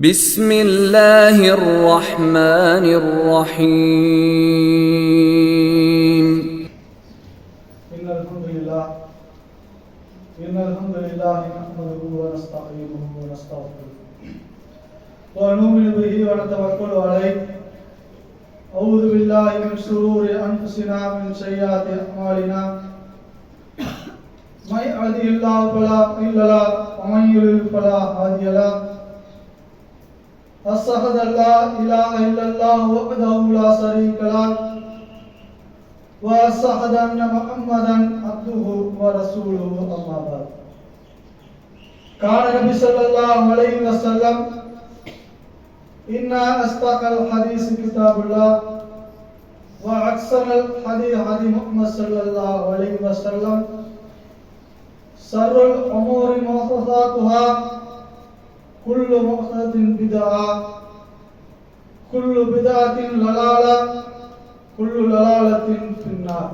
بسم الله الرحمن الرحيم. إن الحمد لله إن الحمد لله نحمده ونستعينه ونستغفره. ونؤمن به ونتوكل عليه. أعوذ بالله من شرور أنفسنا من سيئات أعمالنا. من يهده الله فلا مضل له ومن يضلل فلا هادي له. أشهد أن لا إله إلا الله وحده لا شريك له وأشهد أن محمدا عبده ورسوله أما بعد. قال النبي صلى الله عليه وسلم إن أصدق الحديث كتاب الله وأكثر الحديث حديث محمد صلى الله عليه وسلم شر الأمور محدثاتها كل محدث بدعة كل بدعة ضلالة குல்லு லலாலத்தின் பின்னார்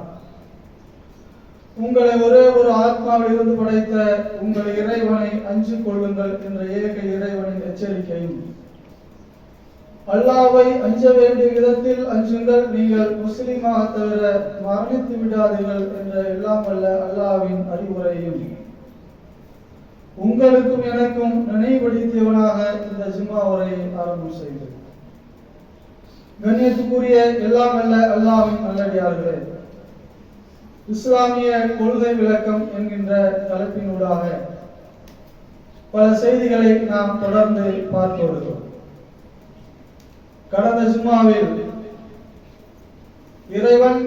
உங்களை ஒரே ஒரு ஆத்மாவில் இருந்து படைத்த உங்கள் இறைவனை அஞ்சிக் கொள்ளுங்கள் என்ற ஏக இறைவனின் எச்சரிக்கையும் அல்லாவை அஞ்ச வேண்டிய விதத்தில் அஞ்சுங்கள் நீங்கள் முஸ்லிமாக தவிர மரணித்து விடாதீர்கள் என்ற எல்லாம் வல்ல அல்லாவின் அறிவுரையும் உங்களுக்கும் எனக்கும் நினைவுபடுத்தியவனாக இந்த ஜிம்மாவரை ஆரம்பம் செய்தது கண்ணியத்துக்குரிய எல்லாம் அல்ல அல்லாவின் நல்லடியார்களே இஸ்லாமிய கொள்கை விளக்கம் என்கின்ற தலைப்பினூடாக பல செய்திகளை நாம் தொடர்ந்து பார்த்து வருகிறோம். கடந்த ஜிம்மாவில் இறைவன்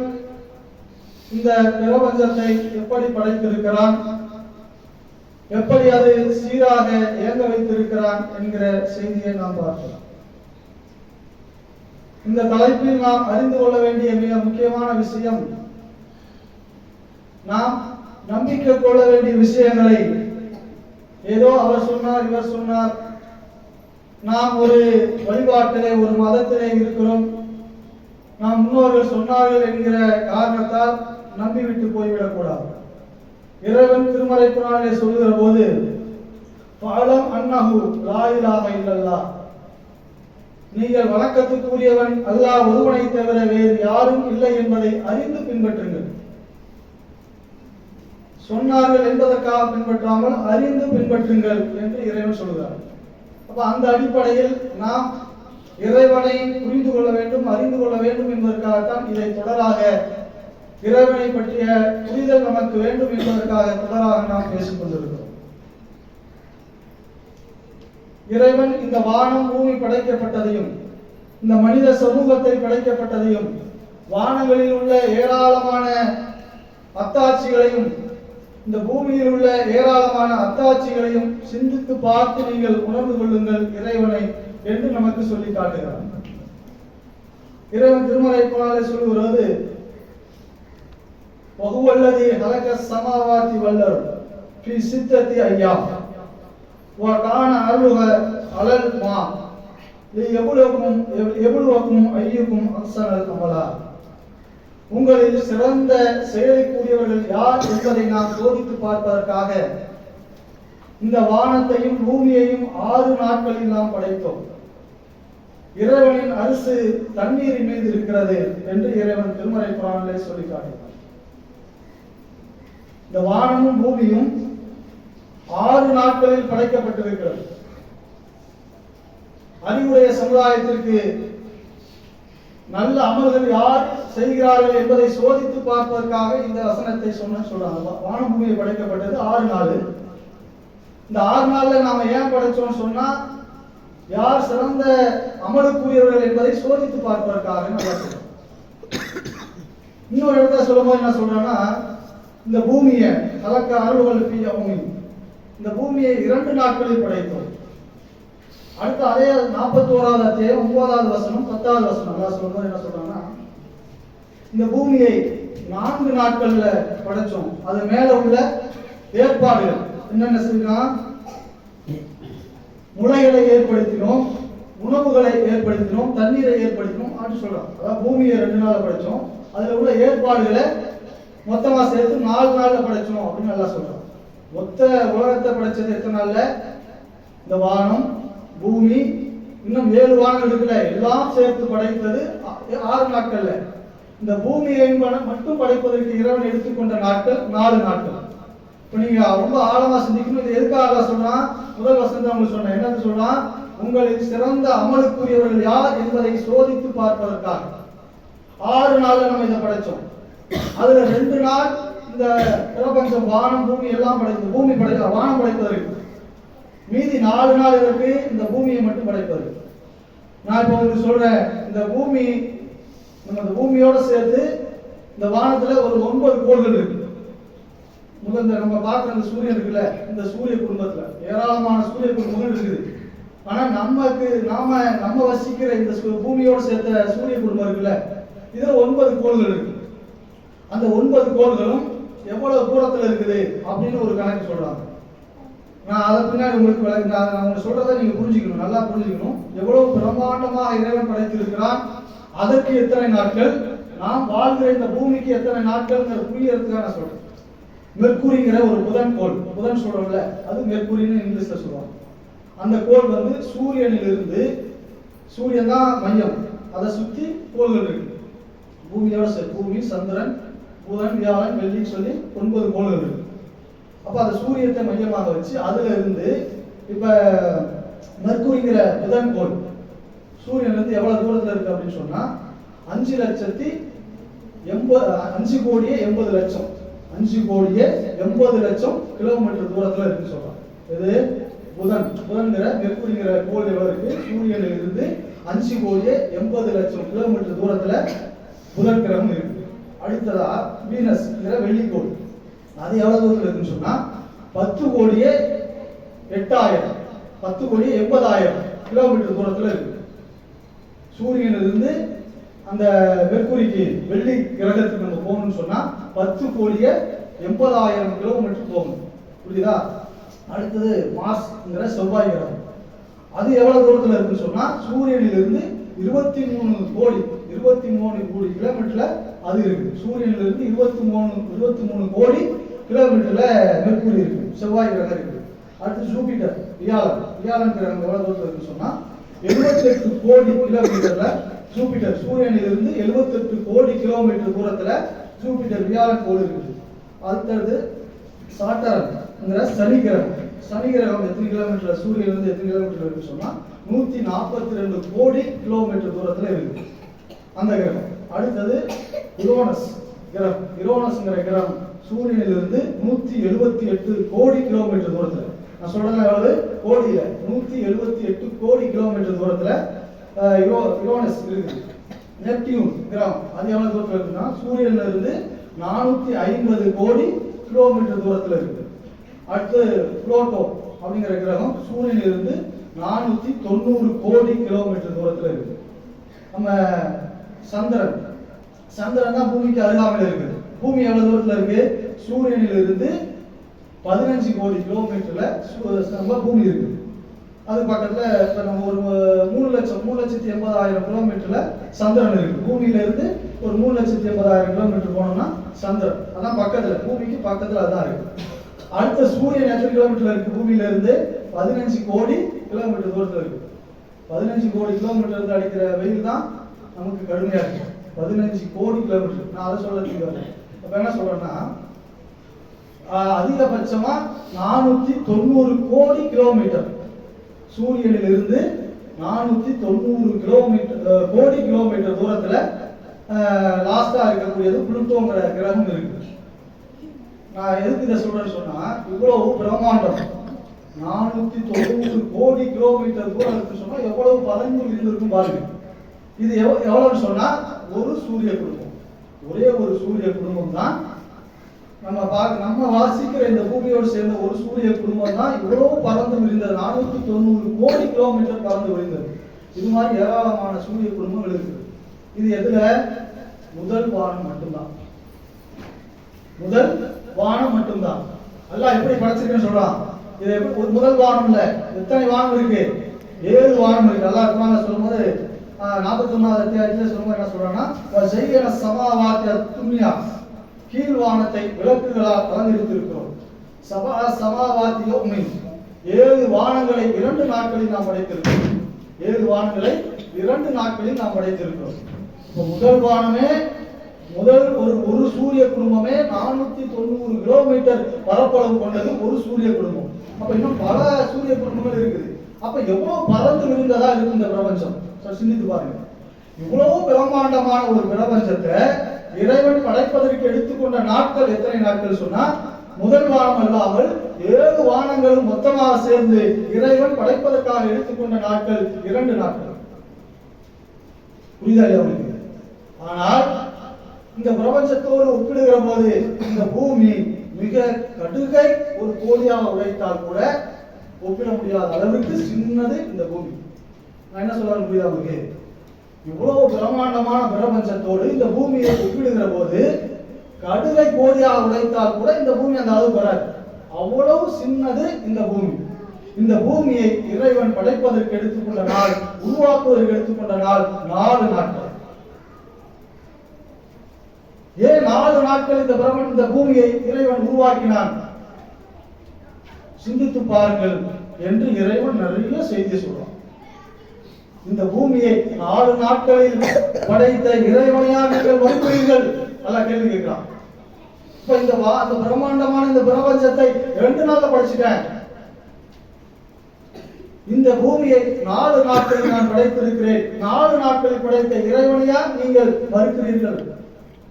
இந்த பிரபஞ்சத்தை எப்படி படைத்திருக்கிறான்? எப்படி அது சீராக இயங்க வைத்திருக்கிறான் என்கிற செய்தியை நாம் பார்க்கலாம். இந்த தலைப்பில் நாம் அறிந்து கொள்ள வேண்டிய மிக முக்கியமான விஷயம் நாம் நம்பிக்கை கொள்ள வேண்டிய விஷயங்களை ஏதோ அவர் சொன்னார் இவர் சொன்னார். நாம் ஒரு வழிபாட்டிலே ஒரு மதத்திலே இருக்கிறோம். நாம் முன்னோர்கள் சொன்னார்கள் என்கிற காரணத்தால் நம்பிவிட்டு போய்விடக்கூடாது. இறைவன் திருமறை குரானிலே சொல்லுகிற போது பாலம் அன்னஹு லா இல்லல்லா நீங்கள் வணக்கத்துக்குரியவன் அல்லாஹ் ஒருவனை தவிர வேறு யாரும் இல்லை என்பதை அறிந்து பின்பற்றுங்கள். சொன்னார்கள் என்பதற்காக பின்பற்றாமல் அறிந்து பின்பற்றுங்கள் என்று இறைவன் சொல்கிறார் அப்ப அந்த அடிப்படையில் நாம் இறைவனை புரிந்து கொள்ள வேண்டும் அறிந்து கொள்ள வேண்டும் என்பதற்காகத்தான் இதை தொடராக இறைவனை பற்றிய புரிதல் நமக்கு வேண்டும் என்பதற்காக தொடராக நாம் பேசிக் கொண்டிருக்கிறோம் இறைவன் இந்த வானம் பூமி படைக்கப்பட்டதையும் இந்த மனித சமூகத்தை படைக்கப்பட்டதையும் வானங்களில் உள்ள ஏராளமான அத்தாட்சிகளையும் இந்த பூமியில் உள்ள ஏராளமான அத்தாட்சிகளையும் சிந்தித்து பார்த்து நீங்கள் உணர்ந்து கொள்ளுங்கள் இறைவனை என்று நமக்கு சொல்லி காட்டுகிறார் இறைவன் திருமலை போனாலே சொல்லுகிறது வகுவல்லதி ஹலக சமாவாதி வல்லர் பி சித்தத்தி ஐயா وكان أرلها على الماء ليبلوكم يبلوكم أيكم أحسن العملا உங்களில் சிறந்த செயலைக்கூடியவர்கள் யார் என்பதை நாம் சோதித்து பார்ப்பதற்காக இந்த வானத்தையும் பூமியையும் ஆறு நாட்களில் நாம் படைத்தோம் இறைவனின் அரசு தண்ணீரின் மீது இருக்கிறது என்று இறைவன் திருமறை புராணிலே சொல்லி காட்டினார் இந்த வானமும் பூமியும் ஆறு நாட்களில் படைக்கப்பட்டிருக்கிறது. அறிவுடைய சமுதாயத்திற்கு நல்ல அமல்கள் யார் செய்கிறார்கள் என்பதை சோதித்து பார்ப்பதற்காக இந்த வசனத்தை சொன்ன சொல்றாங்க. வானபூமியை படைக்கப்பட்டது ஆறு நாள். இந்த ஆறு நாள்ல நாம ஏன் படைச்சோம்னு சொன்னா யார் சிறந்த அமலுக்குரியவர்கள் என்பதை சோதித்து பார்ப்பதற்காக சொல்றோம் இன்னொரு இடத்துல சொல்லும்போது என்ன சொல்றேன்னா இந்த பூமியை கலக்க அருள்கள் பெய்ய பூமி. இந்த பூமியை இரண்டு நாட்களில் படைத்தோம். அடுத்து அதே நாற்பத்தி ஓராவது அத்தியாயம் ஒன்பதாவது வசனம் பத்தாவது வசனம். எல்லாம் சொல்லும்போது என்ன சொல்றாங்கன்னா இந்த பூமியை நான்கு நாட்கள்ல படைச்சோம் அது மேல உள்ள ஏற்பாடுகள். என்னென்ன செய்யலாம் முளைகளை ஏற்படுத்தினோம் உணவுகளை ஏற்படுத்தினோம் தண்ணீரை ஏற்படுத்தினோம் அப்படின்னு சொல்றோம் அதாவது பூமியை ரெண்டு நாள் படைச்சோம் அதுல உள்ள ஏற்பாடுகளை மொத்தமாக சேர்த்து நாலு நாளில் படைச்சோம் அப்படின்னு நல்லா சொல்கிறோம் மொத்த உலகத்தை படைச்சது எத்தனை நாளில்? இந்த வானம் பூமி இன்னும் ஏழு வானங்கள் இருக்குல்ல எல்லாம் சேர்த்து படைத்தது ஆறு நாட்கள்ல. இந்த பூமியை மட்டும் படைப்பதற்கு இறைவன் எடுத்துக்கொண்ட நாட்கள் நாலு நாட்கள். இப்போ நீங்க ரொம்ப ஆழமா சிந்திக்கணும் இது எதுக்காக அல்லாஹ் சொல்றான்? முதல் வசந்த உங்களுக்கு சொன்னேன். என்னன்னு சொல்றான்? உங்களுக்கு சிறந்த அமலுக்குரியவர்கள் யார் என்பதை சோதித்து பார்ப்பதற்காக. ஆறு நாள்ல நம்ம இதை படைச்சோம். அதுல ரெண்டு நாள் இந்த பிரபஞ்சம் வானம் பூமி எல்லாம் படைத்து பூமி படைக்க வானம் படைப்பதற்கு மீதி நாலு நாள் இருக்கு இந்த பூமியை மட்டும் படைப்பது. நான் இப்போ உங்களுக்கு சொல்றேன் இந்த பூமி நம்ம இந்த பூமியோட சேர்த்து இந்த வானத்துல ஒரு ஒன்பது கோள்கள் இருக்கு. முதல் இந்த நம்ம பார்க்குற இந்த சூரியன் இருக்குல்ல இந்த சூரிய குடும்பத்துல. ஏராளமான சூரிய குடும்பங்கள் இருக்குது. ஆனா நமக்கு நாம நம்ம வசிக்கிற இந்த பூமியோட சேர்த்த சூரிய குடும்பம் இருக்குல்ல இதுல ஒன்பது கோள்கள் இருக்கு. அந்த ஒன்பது கோள்களும் எவ்வளவு தூரத்துல இருக்குது அப்படின்னு ஒரு கணக்கு சொல்றாங்க. நான் அதை பின்னாடி உங்களுக்கு விளக்கு நான் நான் உங்களுக்கு சொல்றதை நீங்க புரிஞ்சுக்கணும் நல்லா புரிஞ்சுக்கணும். எவ்வளவு பிரம்மாண்டமாக இறைவன் படைத்திருக்கிறான்? அதற்கு எத்தனை நாட்கள்? நாம் வாழ்கிற இந்த பூமிக்கு எத்தனை நாட்கள்ங்கிற புரியறதுக்காக நான் சொல்றேன். மெர்க்குரிங்கிற ஒரு புதன் கோள் புதன் சொல்றோம்ல அது மெர்க்குரின்னு இங்கிலீஷ்ல சொல்லுவாங்க. அந்த கோள் வந்து சூரியனிலிருந்து சூரியன் தான் மையம். அதை சுத்தி கோள்கள் இருக்கு. பூமியோட பூமி சந்திரன் புதன் வியாழன் வெள்ளி சொல்லி ஒன்பது கோள்கள் இருக்கு. அப்போ அந்த சூரியத்தை மையமாக வச்சு அதுல இருந்து இப்ப மெர்க்குரிங்கிற புதன் கோள் சூரியன் வந்து எவ்வளவு தூரத்தில் இருக்கு அப்படின்னு சொன்னா அஞ்சு லட்சத்தி எண்பது அஞ்சு கோடியே எண்பது லட்சம். அஞ்சு கோடியே எண்பது லட்சம் கிலோமீட்டர் தூரத்தில் இருக்குன்னு சொல்றாங்க இது புதன். புதன்கிற மெர்குரிங்கிற கோள் எவ்வளவு இருக்கு? சூரியனில் இருந்து அஞ்சு கோடியே எண்பது லட்சம் கிலோமீட்டர் தூரத்தில் புதன் கிரகம் இருக்கு. அடுத்ததா வீனஸ்ங்கிற வெள்ளிக்கோள். அது எவ்வளவு தூரத்தில் இருக்குன்னு சொன்னா பத்து கோடியே எட்டாயிரம். பத்து கோடியே எண்பதாயிரம் கிலோமீட்டர் தூரத்தில் இருக்கு. சூரியனிலிருந்து அந்த மெர்குரிக்கு வெள்ளி கிரகத்துக்கு நம்ம போகணும்னு சொன்னா பத்து கோடியே எண்பதாயிரம் கிலோமீட்டர் போகணும். புரியுதா? அடுத்தது மார்ஸ்ங்கிற செவ்வாய் கிரகம். அது எவ்வளவு தூரத்தில் இருக்குன்னு சொன்னா சூரியனிலிருந்து இருபத்தி மூணு கோடி இருபத்தி மூணு கோடி கிலோமீட்டர்ல அது இருக்கு. சூரியன்ல இருந்து இருபத்தி மூணு இருபத்தி மூணு கோடி கிலோமீட்டர்ல மெர்க்குரி இருக்கு. செவ்வாய் கிரகம் இருக்கு. அடுத்து ஜூபிட்டர் வியாழன். வியாழன் கிரகம் எவ்வளவு தூரத்தில் இருக்குன்னு சொன்னா 78 கோடி கிலோமீட்டர்ல ஜூபிட்டர் சூரியனிலிருந்து 78 கோடி கிலோமீட்டர் தூரத்துல ஜூபிட்டர் வியாழன் கோள் இருக்குது. அடுத்தது சாட்டர்ன்ங்கிற சனி கிரகம். சனி கிரகம் எத்தனை கிலோமீட்டர் சூரியன்லேருந்து எத்தனை கிலோமீட்டர் இருக்குன்னு சொன்னா நூத்தி நாற்பத்தி ரெண்டு கோடி கிலோமீட்டர் தூரத்துல இருக்கு. அந்த கிரகம். அடுத்தது இரோனஸ் கிரகம். இரோனஸ்ங்கிற கிரகம் சூரியனிலிருந்து நூத்தி எழுபத்தி எட்டு கோடி கிலோமீட்டர் தூரத்துல. நான் சொல்றேன் எவ்வளவு கோடியில நூத்தி எழுபத்தி எட்டு கோடி கிலோமீட்டர் தூரத்துல இரோனஸ் யுரோ- இருக்குது. நெப்டியூன் கிரகம் அது எவ்வளவு தூரத்துல இருக்குன்னா சூரியன்ல இருந்து நானூத்தி ஐம்பது கோடி கிலோமீட்டர் தூரத்துல இருக்கு அடுத்து புளோட்டோ அப்படிங்கிற கிரகம் சூரியனிலிருந்து நானூத்தி தொண்ணூறு கோடி கிலோமீட்டர் தூரத்துல இருக்கு நம்ம சந்திரன். சந்திரன் தான் பூமிக்கு அருகாமையில் இருக்குது. பூமி எவ்வளவு தூரத்துல இருக்கு? சூரியனில் இருந்து பதினஞ்சு கோடி கிலோமீட்டர்ல சு- நம்ம பூமி இருக்கு. அது பக்கத்துல இப்ப நம்ம ஒரு மூணு லட்சம் மூணு லட்சத்தி எண்பதாயிரம் கிலோமீட்டர்ல சந்திரன் இருக்கு. பூமியில இருந்து ஒரு மூணு லட்சத்தி எண்பதாயிரம் கிலோமீட்டர் போனோம்னா சந்திரன். அதான் பக்கத்துல பூமிக்கு பக்கத்துல அதான் இருக்கு. அடுத்த சூரியன் எத்தனை கிலோமீட்டர்ல இருக்கு? பூமியில இருந்து பதினஞ்சு கோடி கிலோமீட்டர் தூரத்துல இருக்கு. பதினஞ்சு கோடி கிலோமீட்டர் இருந்து அடிக்கிற வெயில் தான் நமக்கு கடுமையா இருக்கு. பதினஞ்சு கோடி கிலோமீட்டர் நான் அதை சொல்றதுக்கு வரேன் அப்ப என்ன சொல்றேன்னா ஆஹ், அதிகபட்சமா நானூத்தி தொண்ணூறு கோடி கிலோமீட்டர் சூரியனில் இருந்து நானூத்தி தொண்ணூறு கிலோமீட்டர் கோடி கிலோமீட்டர் தூரத்துல லாஸ்டா இருக்கக்கூடியது புளுட்டோங்கிற கிரகம் இருக்கு. நான் எதுக்கு இதை சொல்றேன்னு சொன்னா இவ்வளவு பிரம்மாண்டம். நானூத்தி தொண்ணூறு கோடி கிலோமீட்டர் தூரம் இருக்கு சொன்னா எவ்வளவு பதங்கள் இருந்திருக்கும் பாருங்க. இது எவ் எவ்வளோன்னு சொன்னால் ஒரு சூரிய குடும்பம். ஒரே ஒரு சூரிய குடும்பம் தான் நம்ம பார்க்க நம்ம வாசிக்கிற இந்த பூமியோடு சேர்ந்த ஒரு சூரிய குடும்பம் தான் இவ்வளோ பறந்து விழுந்தது. நானூற்றி தொண்ணூறு கோடி கிலோமீட்டர் பறந்து விழுந்தது. இது மாதிரி ஏராளமான சூரிய குடும்பங்கள் இருக்குது. இது எதுல? முதல் வானம் மட்டும்தான். முதல் வானம் மட்டும்தான். அல்லாஹ் எப்படி படைச்சிருக்கேன்னு சொல்றான். இது எப்படி ஒரு முதல் வானம் இல்ல. எத்தனை வானம் இருக்கு? ஏழு வானம் இருக்கு. அல்லாஹ் குர்ஆன்ல சொல்லும்போது நாற்பத்தி ஒன்பதாவது அத்தியாயத்தில் சொல்லுங்க என்ன சொல்றாங்கன்னா செய்கிற சமாவாத்திய துன்யா கீழ்வானத்தை விளக்குகளால் அலங்கரித்திருக்கிறோம். சபா சமாவாத்திய உண்மை ஏழு வானங்களை இரண்டு நாட்களில் நாம் படைத்திருக்கிறோம் ஏழு வானங்களை இரண்டு நாட்களில் நாம் படைத்திருக்கிறோம் இப்போ முதல் வானமே முதல் ஒரு ஒரு சூரிய குடும்பமே நானூத்தி தொண்ணூறு கிலோமீட்டர் பரப்பளவு கொண்டது ஒரு சூரிய குடும்பம். அப்ப இன்னும் பல சூரிய குடும்பங்கள் இருக்குது. அப்ப எவ்வளவு பறந்து விரிந்ததா இருக்கு இந்த பிரபஞ்சம்? சிந்தித்து பாருங்க இவ்வளவு பிரம்மாண்டமான ஒரு பிரபஞ்சத்தை இறைவன் படைப்பதற்கு எடுத்துக்கொண்ட நாட்கள் எத்தனை நாட்கள் சொன்னா முதல் வானம் அல்லாமல் ஏழு வானங்களும் மொத்தமாக சேர்ந்து இறைவன் படைப்பதற்காக எடுத்துக்கொண்ட நாட்கள் இரண்டு நாட்கள். புரிதல் இல்லையா ஆனால் இந்த பிரபஞ்சத்தோடு ஒப்பிடுகிற போது இந்த பூமி மிக கடுகை ஒரு கோழியாக உழைத்தால் கூட ஒப்பிட முடியாத அளவுக்கு சின்னது இந்த பூமி. நான் என்ன சொல்றேன் புரியுதா உங்களுக்கு? இவ்வளவு பிரம்மாண்டமான பிரபஞ்சத்தோடு இந்த பூமியை ஒப்பிடுகிற போது கடுகை கோழியாக உழைத்தால் கூட இந்த பூமி அந்த அளவு வராது. அவ்வளவு சின்னது இந்த பூமி. இந்த பூமியை இறைவன் படைப்பதற்கு எடுத்துக்கொண்ட நாள் உருவாக்குவதற்கு எடுத்துக்கொண்ட நாள் நாலு நாட்கள். ஏன் நாலு நாட்கள் இந்த பிரமன் இந்த பூமியை இறைவன் உருவாக்கினான்? சிந்தித்து பாருங்கள் என்று இறைவன் நிறைய செய்தி சொல்றான். இந்த பூமியை நாலு நாட்களில் படைத்த இறைவனையா நீங்கள் மறுக்கிறீர்கள் நல்லா கேள்வி கேட்கிறான். இப்ப இந்த வா- அந்த பிரம்மாண்டமான இந்த பிரபஞ்சத்தை ரெண்டு நாள்ல படைச்சிட்டேன். இந்த பூமியை நாலு நாட்களில் நான் படைத்திருக்கிறேன். நாலு நாட்களில் படைத்த இறைவனையா நீங்கள் மறுக்கிறீர்கள்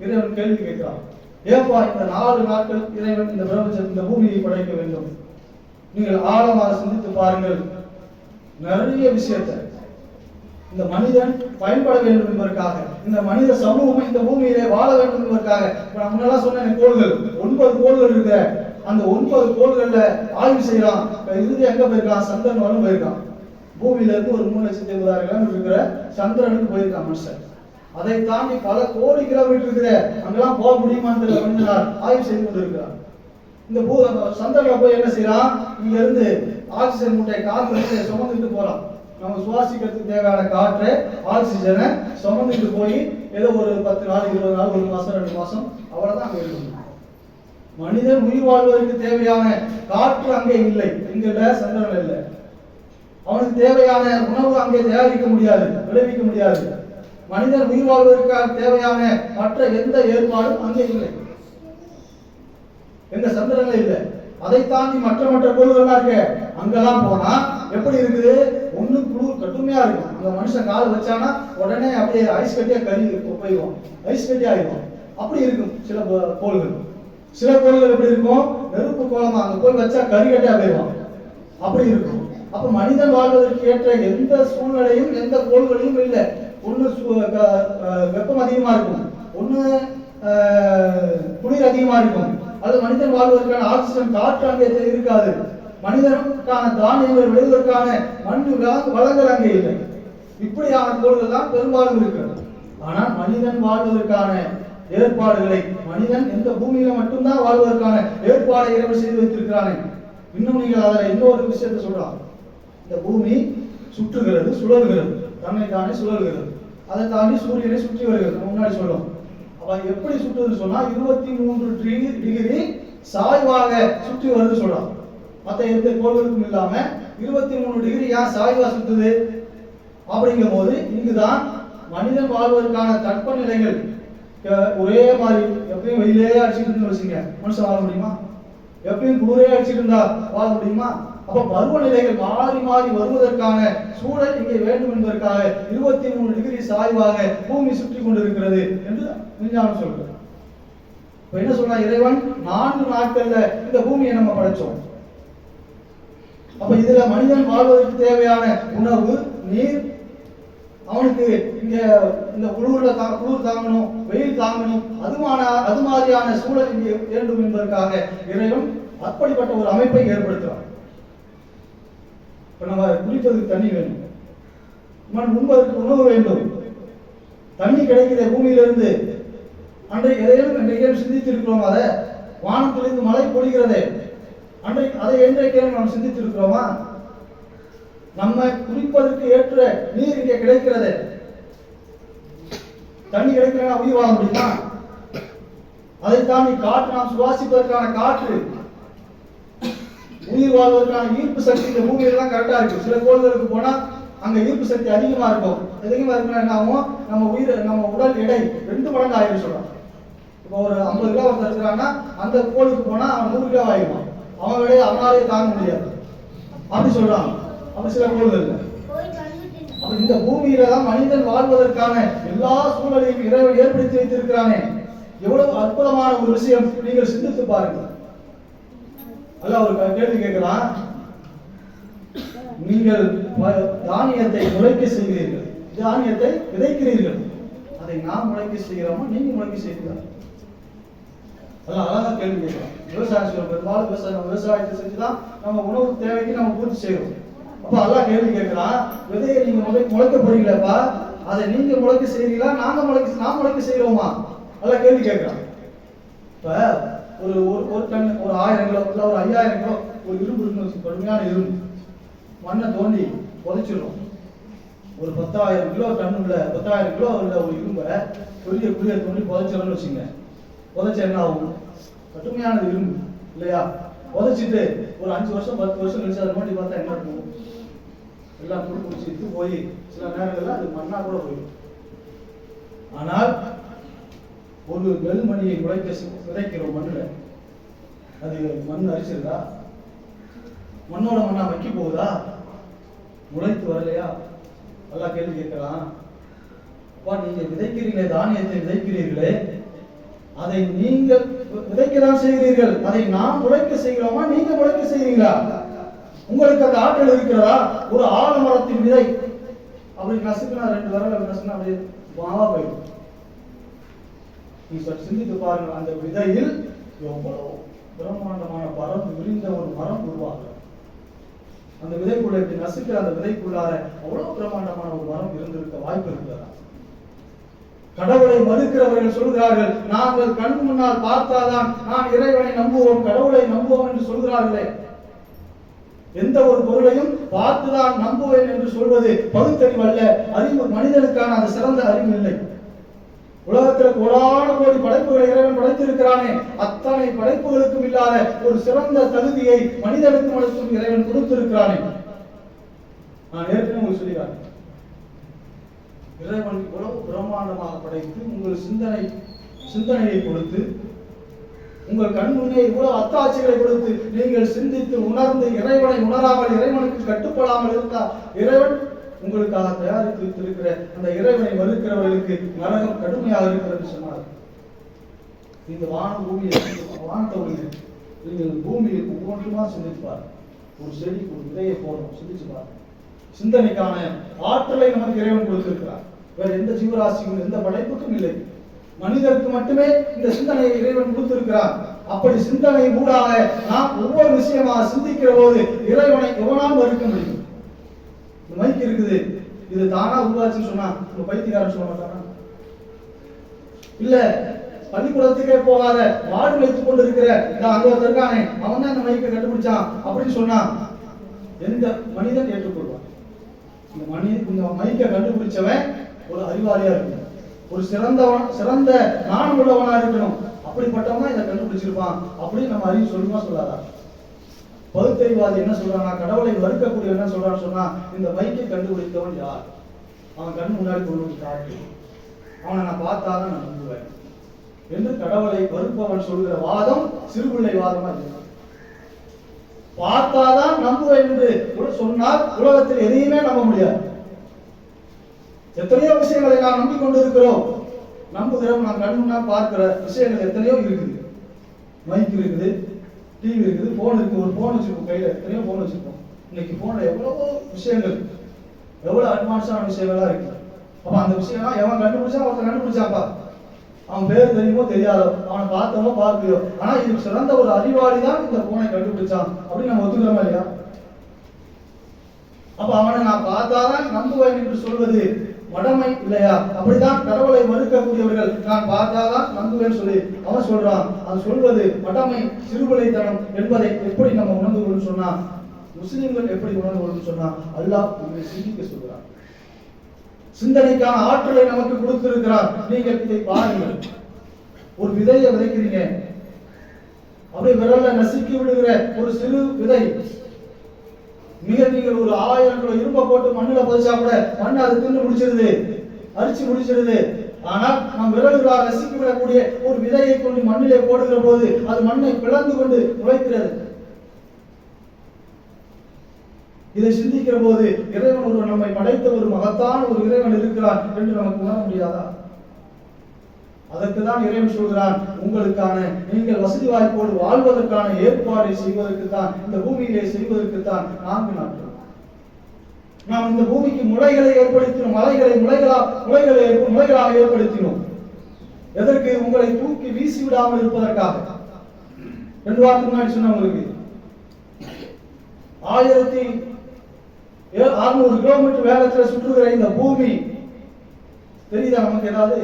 இறைவன் கேள்வி கேட்கிறான். ஏப்பா இந்த நாலு நாட்கள் இறைவன் இந்த பிரபஞ்சம் இந்த பூமியை படைக்க வேண்டும்? நீங்கள் ஆழமாக சிந்தித்து பாருங்கள். நிறைய விஷயத்தை இந்த மனிதன் பயன்பட வேண்டும் என்பதற்காக இந்த மனித சமூகம் இந்த பூமியிலே வாழ வேண்டும் என்பதற்காக. இப்ப நான் முன்னெல்லாம் சொன்ன கோள்கள் ஒன்பது கோள்கள் இருக்க. அந்த ஒன்பது கோள்கள்ல ஆய்வு செய்யலாம். இறுதி எங்க போயிருக்கான்? சந்திரன் வரும் போயிருக்கான். பூமியில இருந்து ஒரு மூணு லட்சத்தி இருபதாயிரம் கிலோமீட்டர் இருக்கிற சந்திரனுக்கு போயிருக்கான் மனுஷன். அதை தாண்டி பல கோடி கிலோமீட்டர் இருக்குது. அங்கெல்லாம் போக முடியுமான்னு தெரியல. மனிதனார் ஆய்வு செய்து கொண்டிருக்கிறார் இந்த பூ சந்திரனை போய் என்ன செய்யறான்? இங்க இருந்து ஆக்சிஜன் மூட்டை காற்று சுமந்துட்டு போறான். நம்ம சுவாசிக்கிறதுக்கு தேவையான காற்று ஆக்சிஜனை சுமந்துட்டு போய் ஏதோ ஒரு பத்து நாள் இருபது நாள் ஒரு மாசம் ரெண்டு மாசம் அவ்வளவுதான் அங்கே இருக்கணும் மனிதன் உயிர் வாழ்வதற்கு தேவையான காற்று அங்கே இல்லை. இங்க இல்ல இல்லை. அவனுக்கு தேவையான உணவு அங்கே தயாரிக்க முடியாது விளைவிக்க முடியாது. மனிதன் உயிர் வாழ்வதற்காக தேவையான மற்ற எந்த ஏற்பாடும் அங்கே இல்லை. எங்க சந்திரன்ல இல்லை. அதை தாண்டி மற்ற மற்ற கோள்கள்லாம் இருக்கு. அங்கெல்லாம் போனா எப்படி இருக்குது? ஒன்று குளிர் கடுமையாக இருக்கும். அந்த மனுஷன் கால் வச்சானா உடனே அப்படியே ஐஸ் கட்டியாக கறி போயிடும். ஐஸ் கட்டியாக ஆயிடும். அப்படி இருக்கும் சில கோள்கள். சில கோள்கள் எப்படி இருக்கும்? நெருப்பு கோலமா அந்த போய் வச்சா கறி கட்டியாக போயிடும். அப்படி இருக்கும். அப்போ மனிதன் வாழ்வதற்கு ஏற்ற எந்த சூழ்நிலையும் எந்த கோள்களையும் இல்லை. ஒன்று வெப்பம் அதிகமாக இருக்கும். ஒன்று குளிர் அதிகமாக இருக்கும். அது மனிதன் வாழ்வதற்கான ஆக்சிஜன் காற்று அங்கே இருக்காது. மனிதனுக்கான தானியங்கள் விளைவதற்கான மண் வளங்கள் அங்கே இல்லை. இப்படியான கோள்கள் தான் பெரும்பாலும் இருக்கிறது. ஆனால் மனிதன் வாழ்வதற்கான ஏற்பாடுகளை மனிதன் இந்த பூமியில மட்டும்தான் வாழ்வதற்கான ஏற்பாடை இரவு செய்து வைத்திருக்கிறானே? இன்னும் நீங்கள் அதில் இன்னொரு விஷயத்தை சொல்றான் இந்த பூமி சுற்றுகிறது சுழல்கிறது. தன்னை தானே சுழல்கிறது. அதை தாண்டி சூரியனை சுற்றி வருகிறது. முன்னாடி சொல்லும் அப்ப எப்படி சுற்றுதுன்னு சொன்னா இருபத்தி மூன்று டிகிரி டிகிரி சாய்வாக சுற்றி வருது சொல்றான் மற்ற எந்த கோள்களுக்கும் இல்லாம இருபத்தி மூணு டிகிரி ஏன் சாய்வா சுத்துது. அப்படிங்கும் போது இங்குதான் மனிதன் வாழ்வதற்கான தட்பநிலைகள் நிலைகள் ஒரே மாதிரி. எப்பயும் வெயிலே அடிச்சுட்டு இருந்து வச்சுங்க. மனுஷன் வாழ முடியுமா? எப்பயும் குளிரே அடிச்சிட்டு இருந்தா வாழ முடியுமா? அப்ப பருவநிலைகள் மாறி மாறி வருவதற்கான சூழல் இங்கே வேண்டும் என்பதற்காக இருபத்தி மூணு டிகிரி சாய்வாக பூமி சுற்றி கொண்டிருக்கிறது என்று விஞ்ஞானம் சொல்றது இப்ப என்ன சொல்றா இறைவன்? நான்கு நாட்கள்ல இந்த பூமியை நம்ம படைச்சோம். அப்ப இதுல மனிதன் வாழ்வதற்கு தேவையான உணவு நீர் அவனுக்கு இங்க இந்த குளிர்ல தா குளிர் தாங்கணும் வெயில் தாங்கணும் அதுமான அது மாதிரியான சூழல் இங்கே வேண்டும் என்பதற்காக இறைவன் அப்படிப்பட்ட ஒரு அமைப்பை ஏற்படுத்துறான் இப்ப நம்ம குடிப்பதற்கு தண்ணி வேணும். மண் உண்பதற்கு உணவு வேண்டும். தண்ணி கிடைக்கிற பூமியிலிருந்து அன்றைக்கு எதையும் இன்றைக்கு சிந்தித்திருக்கிறோம் அதை வானத்திலிருந்து மழை பொழிகிறதே அன்றைக்கு அதை என்றைக்கே நாம் சிந்தித்திருக்கிறோமா? நம்ம குடிப்பதற்கு ஏற்ற நீர் இங்கே கிடைக்கிறது. தண்ணி கிடைக்கிறா உயிர் வாழ முடியுமா? அதை தாண்டி காற்று நாம் சுவாசிப்பதற்கான காற்று. உயிர் வாழ்வதற்கான ஈர்ப்பு சக்தி இந்த பூமியில தான் கரெக்டா இருக்கு. சில கோள்களுக்கு போனா அங்க ஈர்ப்பு சக்தி அதிகமா இருக்கும். அதிகமா இருக்குன்னா என்ன ஆகும்? நம்ம உயிர் நம்ம உடல் எடை ரெண்டு மடங்கு ஆயிரும் சொல்றோம் இப்போ ஒரு ஐம்பது கிலோ ஒருத்தர் இருக்கிறான்னா அந்த கோளுக்கு போனா அவன் நூறு கிலோ ஆயிடுவான். அவங்களுடைய அவனாலே தாங்க முடியாது. அப்படி சொல்றான் அப்படி சில கூடுதல் அப்படி அப்ப இந்த பூமியில தான் மனிதன் வாழ்வதற்கான எல்லா சூழலையும் இறைவன் ஏற்படுத்தி வைத்திருக்கிறானே. எவ்வளவு அற்புதமான ஒரு விஷயம் நீங்கள் சிந்தித்து பாருங்கள். அல்ல ஒரு கேள்வி கேட்கிறான் நீங்கள் தானியத்தை முளைக்க செய்கிறீர்கள். தானியத்தை விதைக்கிறீர்கள். அதை நாம் முளைக்க செய்கிறோமா? நீங்க முளைக்க செய்கிறீர்கள்? அதெல்லாம் அழகாக கேள்வி கேட்கலாம். விவசாயம் செய்யணும் பெரும்பாலும் விவசாயம் விவசாயத்தை செஞ்சுதான் நம்ம உணவு தேவைக்கு நம்ம பூர்த்தி செய்யணும் அப்போ அதெல்லாம் கேள்வி கேட்கலாம் விதையை நீங்கள் முளை முளைக்க போறீங்களேப்பா அதை நீங்கள் முளைக்க செய்கிறீங்களா நாங்கள் முளைக்க நான் முளைக்க செய்வோமா அதெல்லாம் கேள்வி கேட்கலாம் இப்போ ஒரு ஒரு ஒரு டன் ஒரு ஆயிரம் கிலோ இல்லை ஒரு ஐயாயிரம் கிலோ ஒரு இரும்பு இருக்குன்னு கடுமையான இரும்பு. மண்ணை தோண்டி புதைச்சிடும் ஒரு பத்தாயிரம் கிலோ டன் உள்ள பத்தாயிரம் கிலோ உள்ள ஒரு இரும்பை பெரிய குழியை தோண்டி புதைச்சிடணும்னு வச்சுங்க புதைச்சா என்ன ஆகும் கடுமையானது இரும்பு இல்லையா? புதைச்சிட்டு ஒரு அஞ்சு வருஷம் பத்து வருஷம் கழிச்சு அதை நோண்டி பார்த்தா என்ன இருக்கும்? எல்லாம் புழு பிடிச்சிட்டு போய் சில நேரங்களில் அது மண்ணா கூட போயிடும். ஆனால் ஒரு நெல்மணியை உழைக்க செ- விதைக்கிறோம் மண்ணுல அது மண் அரிச்சிருதா? மண்ணோட மண்ணா வைக்க போகுதா? முளைத்து வரலையா? நல்லா கேள்வி கேட்கலாம். அப்பா நீங்க விதைக்கிறீங்களே தானியத்தை விதைக்கிறீர்களே அதை நீங்கள் வி- விதைக்கதான் செய்கிறீர்கள். அதை நாம் உழைக்க செய்கிறோமா? நீங்க உழைக்க செய்கிறீங்களா உங்களுக்கு அந்த ஆற்றல் இருக்கிறதா? ஒரு ஆலமரத்தின் விதை. அப்படி நசுக்குனா ரெண்டு வரல நசுனா அப்படியே மாவா போயிடும். நீ சிந்தித்து பாருங்கள். அந்த விதையில் எவ்வளவு பிரம்மாண்டமான பரம் விரிந்த ஒரு மரம் உருவாகும் அந்த விதைக்குள்ள இப்படி நசுக்கிற அந்த விதைக்குள்ளார அவ்வளவு பிரம்மாண்டமான ஒரு மரம் இருந்திருக்க வாய்ப்பு இருக்கிறதா? கடவுளை மறுக்கிறவர்கள் சொல்கிறார்கள். நாங்கள் கண் முன்னால் பார்த்தாதான் நான் இறைவனை நம்புவோம் கடவுளை நம்புவோம் என்று சொல்கிறார்களே. எந்த ஒரு பொருளையும் பார்த்துதான் நம்புவேன் என்று சொல்வது பகுத்தறிவு அல்ல அறிவு மனிதனுக்கான அந்த சிறந்த அறிவு இல்லை. உலகத்தில் கோடான கோடி படைப்புகளை இறைவன் படைத்திருக்கிறானே. அத்தனை படைப்புகளுக்கும் இல்லாத ஒரு சிறந்த தகுதியை மனிதனுக்கு மனசும் இறைவன் கொடுத்திருக்கிறானே. நான் ஏற்கனவே உங்களுக்கு சொல்லிடுறேன் இறைவன் இவ்வளவு பிரம்மாண்டமாக படைத்து உங்கள் சிந்தனை சிந்தனையை கொடுத்து உங்கள் கண் முன்னே இவ்வளவு அத்தாட்சிகளை கொடுத்து நீங்கள் சிந்தித்து உணர்ந்து இறைவனை உணராமல் இறைவனுக்கு கட்டுப்படாமல் இருந்தால் இறைவன் உங்களுக்காக தயாரித்து வைத்திருக்கிற அந்த இறைவனை மறுக்கிறவர்களுக்கு நரகம் கடுமையாக இருக்கிறது சொன்னார். இந்த வான பூமியை வானத்தவர்கள் நீங்கள் பூமியில் ஒவ்வொன்றுமா சிந்திப்பார். ஒரு செடிக்கு ஒரு விதையை போடணும் சிந்திச்சு பாருங்க சிந்தனைக்கான ஆற்றலை நமக்கு இறைவன் கொடுத்திருக்கிறார். வேற எந்த ஜீவராசிக்கும் எந்த படைப்புக்கும் இல்லை. மனிதருக்கு மட்டுமே இந்த சிந்தனையை இறைவன் கொடுத்திருக்கிறார் அப்படி சிந்தனை ஊடாக நாம் ஒவ்வொரு விஷயமா சிந்திக்கிற போது இறைவனை எவனால் மறுக்க முடியும். மைக் இருக்குது. இது தானா உருவாச்சுன்னு சொன்னா உங்க பைத்தியக்காரன் சொல்ல மாட்டானா? இல்ல. பள்ளிக்கூடத்துக்கே போகாத வாடு வைத்துக் கொண்டு இருக்கிற இந்த அங்க இருக்கானே அவன் தான் இந்த மைக்கை கண்டுபிடிச்சான் அப்படின்னு சொன்னா எந்த மனிதன் ஏற்றுக்கொள்வான்? இந்த மனித இந்த மைக்கை கண்டுபிடிச்சவன் ஒரு அறிவாளியா இருக்கணும். ஒரு சிறந்தவன் சிறந்த நான் உள்ளவனா இருக்கணும். அப்படிப்பட்டவனா இதை கண்டுபிடிச்சிருப்பான் அப்படின்னு நம்ம அறிவு சொல்லுமா சொல்லாதா? பகுத்தறிவாதி என்ன சொல்றானா கடவுளை மறுக்கக்கூடிய என்ன சொல்றான்னு சொன்னா இந்த பைக்கை கண்டுபிடித்தவன் யார்? அவன் கண் முன்னாடி கொண்டு வந்து காட்டு அவனை நான் பார்த்தாதான் நான் நம்புவேன் என்று கடவுளை வறுப்பவன் சொல்கிற வாதம் சிறுபிள்ளை வாதமா இருக்கு பார்த்தாதான் நம்புவேன் என்று சொன்னால் உலகத்தில் எதையுமே நம்ப முடியாது. எத்தனையோ விஷயங்களை நாம் நம்பிக்கொண்டிருக்கிறோம். நம்புகிறோம் நாம் கண்ணுனா பார்க்கிற விஷயங்கள் எத்தனையோ இருக்குது. மைக் இருக்குது டிவி இருக்குது போன் இருக்குது. ஒரு போன் வச்சிருக்கோம் கையில். எத்தனையோ போன் வச்சிருக்கோம் இன்னைக்கு போன்ல எவ்வளவோ விஷயங்கள் எவ்வளவு அட்வான்ஸான விஷயங்கள்லாம் இருக்கு. அப்போ அந்த விஷயம்லாம் எவன் கண்டுபிடிச்சா ஒருத்தன் கண்டுபிடிச்சாப்பா அவன் பேர் தெரியுமோ தெரியாதோ. அவனை பார்த்தவோ பார்க்கலையோ. ஆனால் இது சிறந்த ஒரு அறிவாளி தான் இந்த போனை கண்டுபிடிச்சான். அப்படின்னு நம்ம ஒத்துக்கிறோமா இல்லையா? அப்போ அவனை நான் பார்த்தாதான் நம்புவேன் என்று சொல்வது மடமை இல்லையா? அப்படிதான் கடவுளை மறுக்கக்கூடியவர்கள் நான் பார்த்தாதான் நம்புவேன் சொல்லி அவன் சொல்றான். அது சொல்வது மடமை சிறுபலைத்தனம் என்பதை எப்படி நம்ம உணர்ந்து சொன்னா முஸ்லிம்கள் எப்படி உணர்ந்து சொன்னா அல்லாஹ் உங்களை சிந்திக்க சொல்கிறான் சிந்தனைக்கான ஆற்றலை நமக்கு கொடுத்திருக்கிறார். நீங்கள் இதை பாருங்கள். ஒரு விதையை விதைக்கிறீங்க. அப்படியே விரல்ல நசுக்கி விடுகிற ஒரு சிறு விதை. மிக நீங்கள் ஒரு ஆயிரம் கிலோ இரும்ப போட்டு மண்ணுல புதைச்சா கூட மண் அது தின்னு முடிச்சிருது. அரிச்சு முடிச்சிருது. ஆனால் நாம் விரல்களால் ரசிக்க விடக்கூடிய ஒரு விதையை கொண்டு மண்ணிலே போடுகிற போது அது மண்ணை பிளந்து கொண்டு முளைக்கிறது. இதை சிந்திக்கிற போது இறைவன் ஒரு நம்மை படைத்த ஒரு மகத்தான ஒரு இறைவன் இருக்கிறான் என்று நமக்கு உணர முடியாதா? அதற்கு தான் இறைவன் சொல்கிறான் உங்களுக்கான நீங்கள் வசதி வாய்ப்போடு வாழ்வதற்கான ஏற்பாடை செய்வதற்கு தான் இந்த பூமியிலே செய்வதற்கு தான் நான்கு நாட்கள். நாம் இந்த பூமிக்கு முளைகளை ஏற்படுத்தினோம் மலைகளை முளைகளா முளைகளை முளைகளாக ஏற்படுத்தினோம். எதற்கு? உங்களை தூக்கி வீசி விடாமல் இருப்பதற்காக. ரெண்டு வாரத்துக்கு முன்னாடி சொன்ன உங்களுக்கு. ஆயிரத்தி அறுநூறு கிலோமீட்டர் வேகத்தில் சுற்றுகிற இந்த பூமி தெரியுதா நமக்கு ஏதாவது?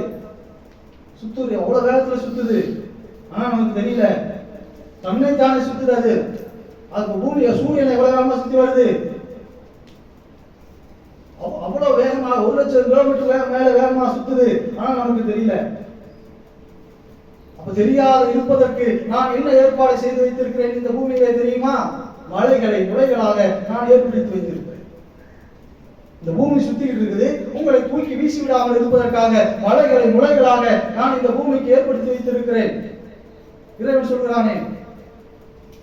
சுத்துது எவ்வளவு வேகத்துல சுத்துது? ஆனா நமக்கு தெரியல. தன்னைத்தானே சுத்துது அது. அது பூமிய சூரியனை எவ்வளவு வேகமா சுத்தி வருது? அவ்வளவு வேகமா ஒரு லட்சம் கிலோமீட்டர் வேக மேல வேகமா சுத்துது. ஆனா நமக்கு தெரியல. அப்ப தெரியாத இருப்பதற்கு நான் என்ன ஏற்பாடு செய்து வைத்திருக்கிறேன் இந்த பூமியிலே தெரியுமா? மலைகளை முளைகளாக நான் ஏற்படுத்தி வைத்திருக்கிறேன். இந்த பூமி சுத்திக்கிட்டு இருக்குது. உங்களை தூக்கி வீசி விடாமல் இருப்பதற்காக மலைகளை முளைகளாக நான் இந்த பூமிக்கு ஏற்படுத்தி வைத்திருக்கிறேன். இறைவன் சொல்கிறானே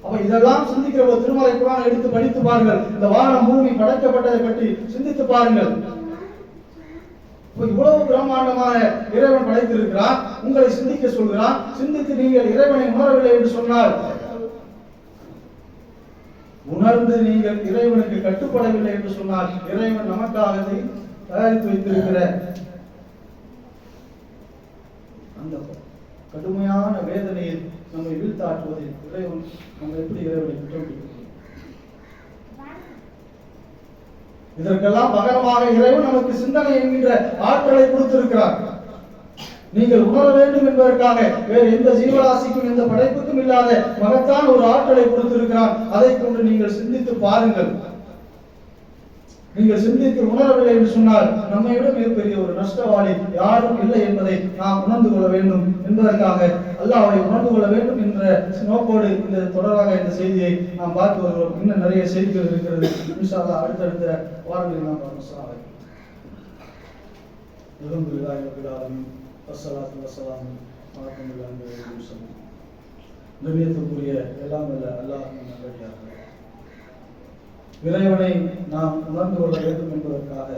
அப்ப இதெல்லாம் சிந்திக்கிற ஒரு திருமலை குரான் எடுத்து படித்து பாருங்கள். இந்த வானம் பூமி படைக்கப்பட்டதை பற்றி சிந்தித்து பாருங்கள். இவ்வளவு பிரம்மாண்டமான இறைவன் படைத்திருக்கிறான். உங்களை சிந்திக்க சொல்கிறான். சிந்தித்து நீங்கள் இறைவனை உணரவில்லை என்று சொன்னால் உணர்ந்து நீங்கள் இறைவனுக்கு கட்டுப்படவில்லை என்று சொன்னால் இறைவன் நமக்காக தயாரித்து வைத்திருக்கிற அந்த கடுமையான வேதனையில் நம்மை வீழ்த்தாற்றுவதில் இறைவன் நம்ம எப்படி இறைவனை குற்றம் இதற்கெல்லாம் பகரமாக இறைவன் நமக்கு சிந்தனை என்கின்ற ஆற்றலை கொடுத்திருக்கிறார். நீங்கள் உணர வேண்டும் என்பதற்காக வேறு எந்த ஜீவராசிக்கும் எந்த படைப்புக்கும் இல்லாத மகத்தான ஒரு ஆற்றலை கொடுத்திருக்கிறான் அதை கொண்டு நீங்கள் சிந்தித்து பாருங்கள். நீங்கள் சிந்தித்து உணரவில்லை என்று சொன்னால் நம்மை விட மிகப்பெரிய ஒரு நஷ்டவாளி யாரும் இல்லை என்பதை நாம் உணர்ந்து கொள்ள வேண்டும் என்பதற்காக அல்லாவை உணர்ந்து கொள்ள வேண்டும் என்ற நோக்கோடு இந்த தொடராக இந்த செய்தியை நாம் பார்த்து வருகிறோம். இன்னும் நிறைய செய்திகள் இருக்கிறது. இன்ஷா அடுத்தடுத்த வாரங்களில் நாம் பார்க்கலாம் அல்ஹம்துலில்லாஹி ரப்பில் வஸ்ஸலாமு வசலாம் வணக்கம் வஸல்லம் துரியத்துக்குரிய எல்லாம் வல்ல அல்லாஹ் நல்லடியார்களே. இறைவனை நாம் உணர்ந்து கொள்ள வேண்டும் என்பதற்காக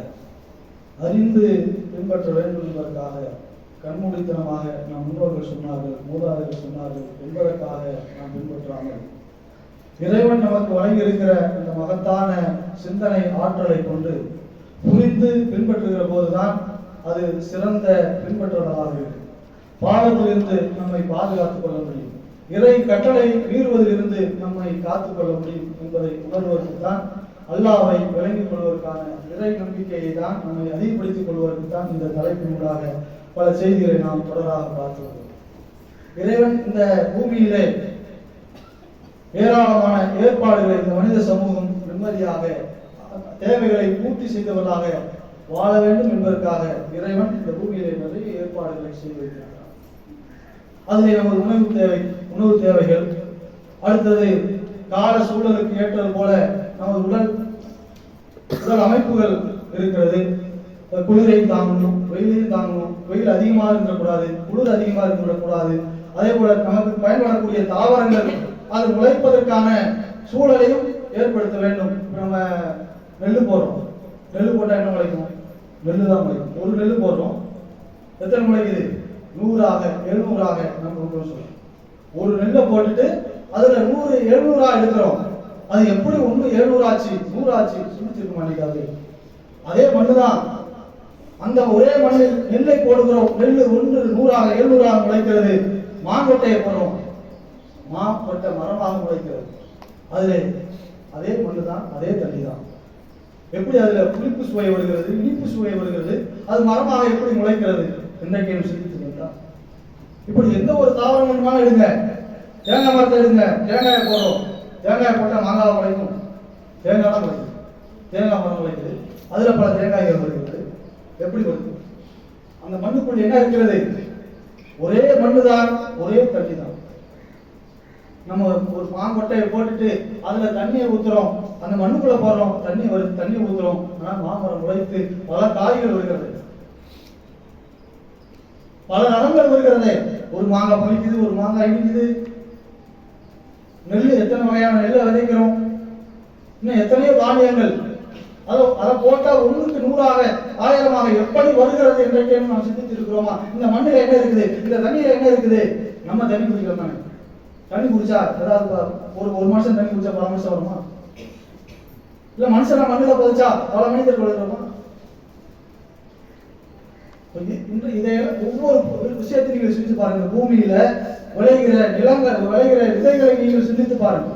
அறிந்து பின்பற்ற வேண்டும் என்பதற்காக கண்மூடித்தனமாக நம் முன்னோர்கள் சொன்னார்கள் மூதாதர்கள் சொன்னார்கள் என்பதற்காக நாம் பின்பற்றாமல் இறைவன் நமக்கு வழங்கியிருக்கிற இந்த மகத்தான சிந்தனை ஆற்றலை கொண்டு புரிந்து பின்பற்றுகிற போதுதான் அது சிறந்த பின்பற்றுவதாக இருக்கு. பாவத்திலிருந்து நம்மை பாதுகாத்துக் கொள்ள முடியும். இறை கட்டளை மீறுவதிலிருந்து நம்மை காத்துக் கொள்ள முடியும் என்பதை உணர்வதற்கு தான் அல்லாவை விளங்கிக் கொள்வதற்கான இறை நம்பிக்கையை தான் நம்மை அதிகப்படுத்திக் கொள்வதற்கு தான் இந்த தலைப்பினூடாக பல செய்திகளை நாம் தொடராக பார்த்து வருகிறோம் இறைவன் இந்த பூமியிலே ஏராளமான ஏற்பாடுகளை இந்த மனித சமூகம் நிம்மதியாக தேவைகளை பூர்த்தி செய்தவர்களாக வாழ வேண்டும் என்பதற்காக இறைவன் இந்த பூமியில் என்பது ஏற்பாடுகளை செய்து வைத்திருக்கிறார். அதில் நமது உணவு தேவை உணவு தேவைகள். அடுத்தது கால சூழலுக்கு ஏற்றது போல நமது உடல் உடல் அமைப்புகள் இருக்கிறது. குளிரை தாங்கணும் வெயிலையும் தாங்கணும். வெயில் அதிகமாக இருக்கக்கூடாது குளிர் அதிகமாக இருக்கக்கூடாது. அதே போல நமக்கு பயன்படக்கூடிய தாவரங்கள் அது உழைப்பதற்கான சூழலையும் ஏற்படுத்த வேண்டும். நம்ம நெல் போடுறோம். நெல் போட்டா என்ன உழைக்கும் நெல் தான் முளைக்கும் ஒரு நெல் போடுறோம். எத்தனை முளைக்குது நூறாக எழுநூறாக நம்ம கொண்டு சொல்றோம். ஒரு நெல்லை போட்டுட்டு அதில் நூறு எழுநூறா எடுக்கிறோம். அது எப்படி ஒன்று எழுநூறு ஆச்சு நூறு ஆச்சு சிந்திச்சிருக்க மாட்டேங்காது அதே மண்ணுதான் அந்த ஒரே மண்ணில் நெல்லை போடுகிறோம். நெல் ஒன்று நூறாக எழுநூறாக முளைக்கிறது. மாங்கொட்டையை போடுறோம். மாப்பட்ட மரமாக முளைக்கிறது. அதில் அதே மண்ணு தான் அதே தண்ணி தான். எப்படி அதுல புளிப்பு சுவை வருகிறது? இனிப்பு சுவை வருகிறது. அது மரமாக எப்படி முளைக்கிறது? இன்றைக்கு சிந்தித்து இப்படி எந்த ஒரு தாவரம் வேணுமாலும் எடுங்க. தேங்காய் மரத்தை எடுங்க. தேங்காயை போடுறோம். தேங்காயை போட்டால் மாங்காய் முளைக்கும். தேங்காய் தான் முளைக்குது தேங்காய் மரம் உழைக்குது அதுல பல தேங்காய்கள் வருகிறது. எப்படி வருது? அந்த மண்ணுக்குள் என்ன இருக்கிறது? ஒரே மண்ணு தான் ஒரே தண்ணி தான் நம்ம ஒரு மாங்கொட்டையை போட்டுட்டு அதுல தண்ணியை ஊத்துறோம். அந்த மண்ணுக்குள்ள போடுறோம் தண்ணி வருது தண்ணி ஊத்துறோம். ஆனா மாமரம் உழைத்து பல காய்கள் வருகிறது. பல நலங்கள் வருகிறது. ஒரு மாங்காய் பழிக்குது ஒரு மாங்காய் இடிக்குது. நெல் எத்தனை வகையான நெல்லை விதைக்கிறோம்? இன்னும் எத்தனையோ தானியங்கள். அதை அதை போட்டால் ஒன்றுக்கு நூறாக ஆயிரமாக எப்படி வருகிறது என்றைக்கே நாம் சிந்தித்து இருக்கிறோமா இந்த மண்ணில் என்ன இருக்குது? இந்த தண்ணியில் என்ன இருக்குது? நம்ம தண்ணி குடிக்கிறோம் தானே. தண்ணி குடிச்சா ஏதாவது ஒரு ஒரு மனுஷன் தண்ணி குடிச்சா பல மனுஷன் வருமா? இல்ல மனுஷனா மண்ணில புதைச்சா பல மனிதர் வருமா? இன்று இதை ஒவ்வொரு விஷயத்தையும் நீங்கள் சிந்தித்து பாருங்க பூமியில விளைகிற நிலங்கள் விளைகிற விதைகளை நீங்கள் சிந்தித்து பாருங்க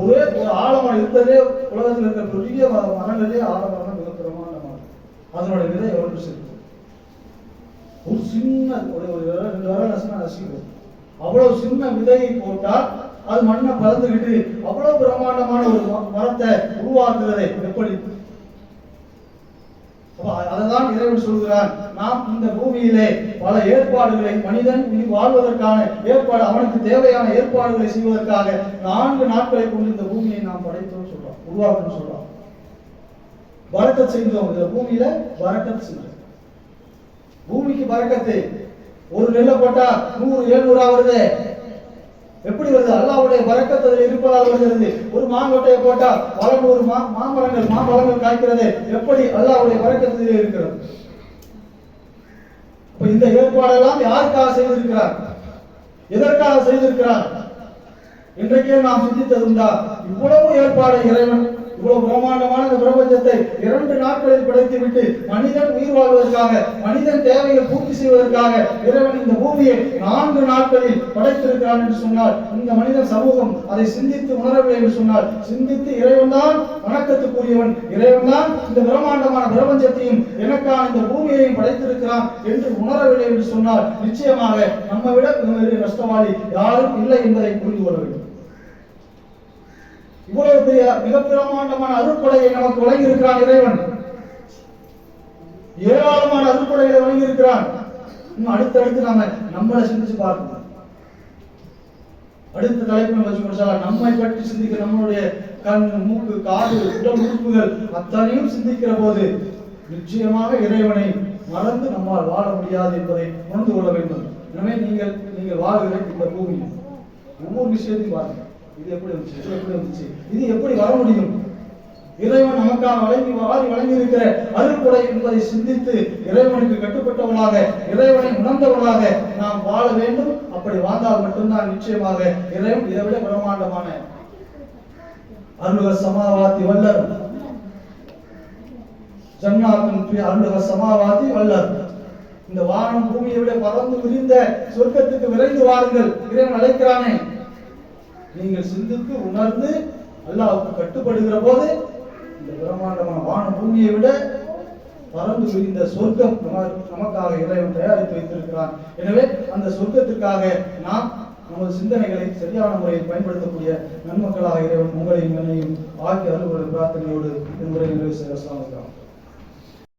ஒரே ஒரு ஆழமா இருக்கிறதே உலகத்தில் இருக்கிற பெரிய மரங்களே ஆலமரம் மிகப்பிரமான மரம் அதனோட விதை எவ்வளவு சிறப்பு ஒரு சின்ன ஒரு ரெண்டு அவ்வளவு சின்ன விதையை போட்டால் அது மண்ணை பறந்துகிட்டு அவ்வளவு பிரம்மாண்டமான ஒரு மரத்தை உருவாக்குகிறது எப்படி? அதைதான் இறைவன் சொல்கிறான். நாம் இந்த பூமியிலே பல ஏற்பாடுகளை மனிதன் இனி வாழ்வதற்கான ஏற்பாடு அவனுக்கு தேவையான ஏற்பாடுகளை செய்வதற்காக நான்கு நாட்களை கொண்டு இந்த பூமியை நாம் படைத்தோம் சொல்றோம் உருவாக்கணும் சொல்றோம் வரக்கத் செய்தோம். இந்த பூமியில வரக்கத் செய்தோம். பூமிக்கு பறக்கத்து ஒரு நெல்லை போட்டா நூறு எழுநூறா வருது. எப்படி வருது? அல்லாவுடைய பறக்கத்து இருப்பதால் வருகிறது. ஒரு மாங்கொட்டையை போட்டா பல நூறு மா மாமரங்கள் மாம்பழங்கள் காய்க்கிறது. எப்படி அல்லாவுடைய பறக்கத்தில் இருக்கிறது? அப்ப இந்த ஏற்பாடெல்லாம் யாருக்காக செய்திருக்கிறார்? எதற்காக செய்திருக்கிறார்? இன்றைக்கே நாம் சிந்தித்ததுண்டா இவ்வளவு ஏற்பாடு இறைவன் இவ்வளவு பிரம்மாண்டமான இந்த பிரபஞ்சத்தை இரண்டு நாட்களில் படைத்துவிட்டு மனிதன் உயிர் வாழ்வதற்காக மனிதன் தேவையை பூர்த்தி செய்வதற்காக இறைவன் இந்த பூமியை நான்கு நாட்களில் படைத்திருக்கிறான் என்று சொன்னால் இந்த மனித சமூகம் அதை சிந்தித்து உணரவில்லை என்று சொன்னால் சிந்தித்து இறைவன் தான் வணக்கத்துக்குரியவன் இறைவன் தான் இந்த பிரம்மாண்டமான பிரபஞ்சத்தையும் எனக்கான இந்த பூமியையும் படைத்திருக்கிறான் என்று உணரவில்லை என்று சொன்னால் நிச்சயமாக நம்மை விட நஷ்டவாளி யாரும் இல்லை என்பதை புரிந்து கொள்ள வேண்டும். இவ்வளவு பெரிய மிக பிரமாண்டமான அருட்கொடையை நமக்கு வழங்கி இருக்கிறான் இறைவன். ஏராளமான அருட்கொடைகளை வழங்கி இருக்கிறான் இன்னும் அடுத்தடுத்து நாம நம்மளை சிந்திச்சு பார்க்கணும். அடுத்த தலைப்பு வச்சு முடிச்சா நம்மை பற்றி சிந்திக்க நம்மளுடைய கண் மூக்கு காது உடல் உறுப்புகள் அத்தனையும் சிந்திக்கிற போது நிச்சயமாக இறைவனை மறந்து நம்மால் வாழ முடியாது என்பதை உணர்ந்து கொள்ள வேண்டும். எனவே நீங்கள் நீங்கள் வாழ்கிற இந்த பூமியில் ஒவ்வொரு விஷயத்தையும் பாருங்கள். இது எப்படி வந்துச்சு? இது எப்படி வந்துச்சு? இது எப்படி வர முடியும்? இறைவன் நமக்கான வழங்கி வாரி வழங்கி இருக்கிற என்பதை சிந்தித்து இறைவனுக்கு கட்டுப்பட்டவளாக இறைவனை உணர்ந்தவளாக நாம் வாழ வேண்டும். அப்படி வாழ்ந்தால் மட்டும்தான் நிச்சயமாக இறைவன் இதை விட பிரமாண்டமான அருள்க சமாவாதி வல்லர். ஜன்னாத்தின் அருள்க சமாவாதி வல்லர். இந்த வானம் பூமியை விட பறந்து விரிந்த சொர்க்கத்துக்கு விரைந்து வாருங்கள். இறைவன் அழைக்கிறானே. நீங்கள் சிந்தித்து உணர்ந்து அல்லாவுக்கு கட்டுப்படுகிற போது இந்த பிரம்மாண்டமான வான பூமியை விட பறந்து விரிந்த சொர்க்கம் நமக்காக இறைவன் தயாரித்து வைத்திருக்கிறான். எனவே அந்த சொர்க்கத்திற்காக நாம் நமது சிந்தனைகளை சரியான முறையில் பயன்படுத்தக்கூடிய நன்மக்களாக இறைவன் உங்களையும் என்னையும் ஆகிய அலுவலர் பிரார்த்தனையோடு இந்த முறை நிறைவு செய்ய